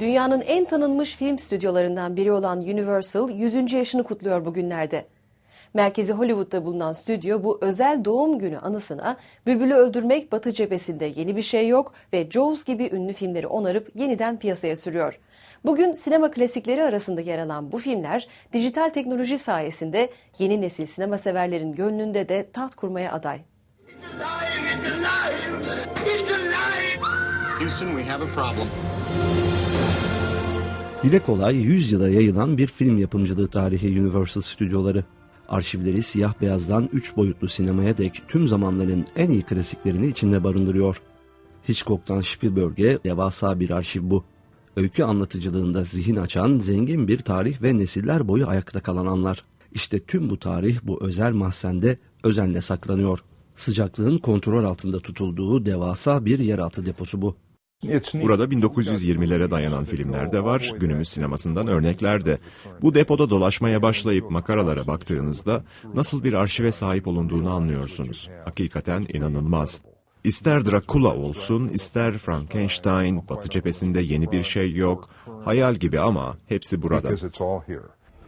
Dünyanın en tanınmış film stüdyolarından biri olan Universal 100. yaşını kutluyor bugünlerde. Merkezi Hollywood'da bulunan stüdyo bu özel doğum günü anısına Bülbül'ü Öldürmek Batı Cephesi'nde yeni bir şey yok ve Jaws gibi ünlü filmleri onarıp yeniden piyasaya sürüyor. Bugün sinema klasikleri arasında yer alan bu filmler dijital teknoloji sayesinde yeni nesil sinema severlerin gönlünde de taht kurmaya aday. alive! It's alive! It's alive! Houston, we have a problem. Dile kolay 100 yıla yayılan bir film yapımcılığı tarihi Universal Stüdyoları. Arşivleri siyah beyazdan 3 boyutlu sinemaya dek tüm zamanların en iyi klasiklerini içinde barındırıyor. Hitchcock'tan Spielberg'e devasa bir arşiv bu. Öykü anlatıcılığında zihin açan zengin bir tarih ve nesiller boyu ayakta kalan anlar. İşte tüm bu tarih bu özel mahzende özenle saklanıyor. Sıcaklığın kontrol altında tutulduğu devasa bir yeraltı deposu bu. Burada 1920'lere dayanan filmler de var, günümüz sinemasından örnekler de. Bu depoda dolaşmaya başlayıp makaralara baktığınızda nasıl bir arşive sahip olunduğunu anlıyorsunuz. Hakikaten inanılmaz. İster Dracula olsun, ister Frankenstein, Batı cephesinde yeni bir şey yok, hayal gibi ama hepsi burada.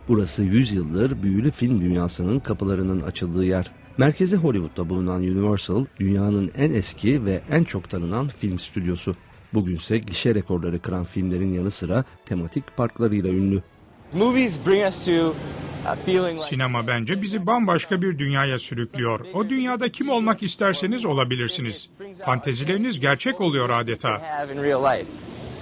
Burası 100 yıldır büyülü film dünyasının kapılarının açıldığı yer. Merkezi Hollywood'da bulunan Universal, dünyanın en eski ve en çok tanınan film stüdyosu. Bugünse gişe rekorları kıran filmlerin yanı sıra tematik parklarıyla ünlü. Movies bring us to a feeling like Sinema bence bizi bambaşka bir dünyaya sürüklüyor. O dünyada kim olmak isterseniz olabilirsiniz. Fantezileriniz gerçek oluyor adeta.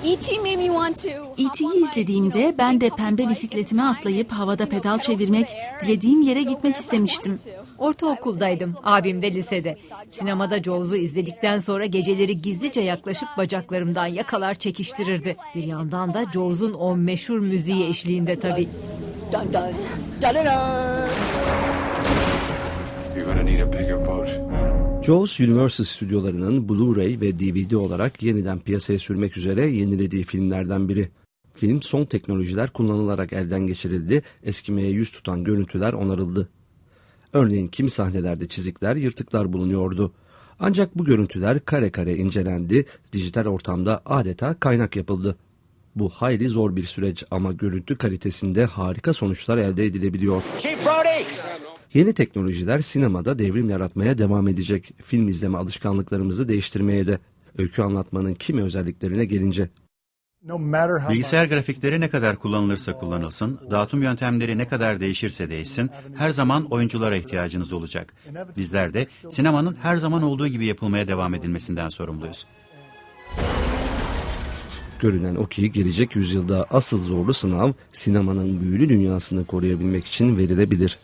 Have in real life. E.T. made me want to. E.T.'yi izlediğimde ben de pembe bisikletime atlayıp havada pedal çevirmek, dilediğim yere gitmek istemiştim. Ortaokuldaydım, abim de lisede. Sinemada Jaws'u izledikten sonra geceleri gizlice yaklaşıp bacaklarımdan yakalar çekiştirirdi. Bir yandan da Jaws'un o meşhur müziği eşliğinde tabii. Dun dun, dun dun dun. You're gonna need a bigger boat. Jaws Universal stüdyolarının Blu-ray ve DVD olarak yeniden piyasaya sürmek üzere yenilediği filmlerden biri. Film son teknolojiler kullanılarak elden geçirildi, eskimeye yüz tutan görüntüler onarıldı. Örneğin kimi sahnelerde çizikler, yırtıklar bulunuyordu. Ancak bu görüntüler kare kare incelendi, dijital ortamda adeta kaynak yapıldı. Bu hayli zor bir süreç ama görüntü kalitesinde harika sonuçlar elde edilebiliyor. Chief Brody! Yeni teknolojiler sinemada devrim yaratmaya devam edecek. Film izleme alışkanlıklarımızı değiştirmeye de. Öykü anlatmanın kimi özelliklerine gelince. Bilgisayar grafikleri ne kadar kullanılırsa kullanılsın, dağıtım yöntemleri ne kadar değişirse değişsin, her zaman oyunculara ihtiyacınız olacak. Bizler de sinemanın her zaman olduğu gibi yapılmaya devam edilmesinden sorumluyuz. Görünen o ki gelecek yüzyılda asıl zorlu sınav sinemanın büyülü dünyasını koruyabilmek için verilebilir.